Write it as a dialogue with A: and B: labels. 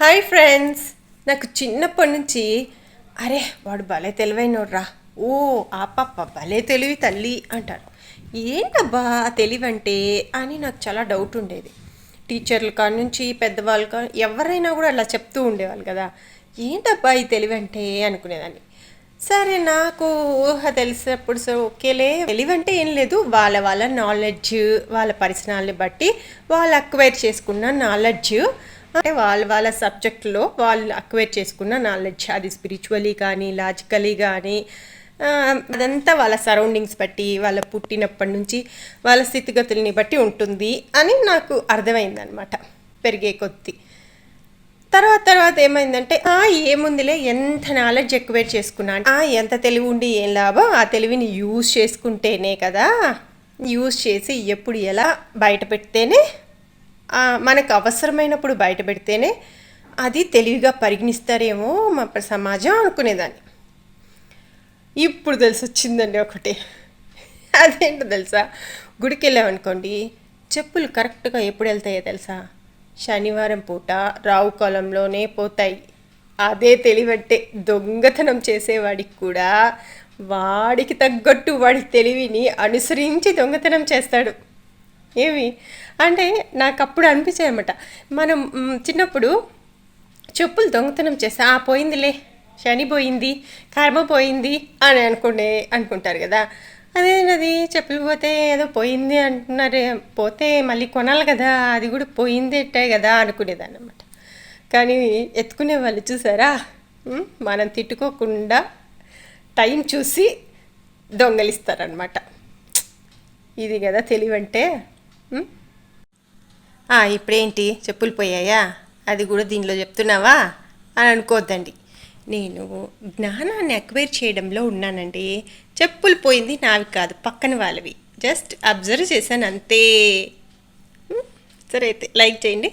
A: Hi friends నాకు చిన్నప్పటి నుంచి అరే వాడు భలే తెలివైనోడ్రా. ఓ ఆ పాప భలే తెలివి తల్లి అంటారు. ఏంటబ్బా ఆ తెలివి అంటే అని నాకు చాలా డౌట్ ఉండేది. టీచర్లు కాడ నుంచి పెద్దవాళ్ళు కా ఎవరైనా కూడా అలా చెప్తూ ఉండేవాళ్ళు కదా. ఏంటబ్బా ఈ తెలివి అంటే అనుకునేదాన్ని. సరే నాకు ఊహ తెలిసినప్పుడు సో ఓకేలే తెలివంటే ఏం లేదు. వాళ్ళ వాళ్ళ నాలెడ్జ్ వాళ్ళ పరిసరాలని బట్టి వాళ్ళు అక్వైర్ చేసుకున్న నాలెడ్జ్ అంటే వాళ్ళ వాళ్ళ సబ్జెక్ట్లో వాళ్ళు అక్వైర్ చేసుకున్న నాలెడ్జ్ అది స్పిరిచువలీ కానీ లాజికలీ కానీ అదంతా వాళ్ళ సరౌండింగ్స్ బట్టి వాళ్ళ పుట్టినప్పటి నుంచి వాళ్ళ స్థితిగతుల్ని బట్టి ఉంటుంది అని నాకు అర్థమైందనమాట పెరిగే కొద్దీ. తర్వాత తర్వాత ఏమైందంటే ఆ ఏముందిలే ఎంత నాలెడ్జ్ ఎక్కువేట్ చేసుకున్నా ఆ ఎంత తెలివి ఉండి ఏం లాభం ఆ తెలివిని యూజ్ చేసుకుంటేనే కదా యూజ్ చేసి ఎప్పుడు ఎలా బయట పెడితేనే మనకు అవసరమైనప్పుడు బయట పెడితేనే అది తెలివిగా పరిగణిస్తారేమో మా సమాజం అనుకునేదాన్ని. ఇప్పుడు తెలిసి వచ్చిందండి ఒకటి. అదేంటో తెలుసా? గుడికి వెళ్ళామనుకోండి చెప్పులు కరెక్ట్గా ఎప్పుడు వెళ్తాయో తెలుసా? శనివారం పూట రావు కాలంలోనే పోతాయి. అదే తెలివంటే దొంగతనం చేసేవాడికి కూడా వాడికి తగ్గట్టు వాడి తెలివిని అనుసరించి దొంగతనం చేస్తాడు. ఏమి అంటే నాకు అప్పుడు అనిపించాయి అనమాట మనం చిన్నప్పుడు చెప్పులు దొంగతనం చేస్తే ఆ పోయిందిలే శని పోయింది కర్మ పోయింది అని అనుకునే అనుకుంటారు కదా. అదేనది చెప్పులు పోతే ఏదో పోయింది అంటున్నారు పోతే మళ్ళీ కొనాలి కదా అది కూడా పోయిందేటే కదా అనుకునేదాన్ని అనమాట కానీ ఎత్తుకునే వాళ్ళు చూసారా? మనం తిట్టుకోకుండా టైం చూసి దొంగలిస్తారనమాట ఇది కదా తెలివంటే ఇప్పుడేంటి? చెప్పులు పోయాయా? అది కూడా దీనిలో చెప్తున్నావా? అని అనుకోవద్దండి నేను జ్ఞానాన్ని అక్వైర్ చేయడంలో ఉన్నానండి. చెప్పులు పోయింది నావి కాదు పక్కన వాళ్ళవి. జస్ట్ అబ్జర్వ్ చేశాను అంతే. సరే అయితే లైక్ చేయండి.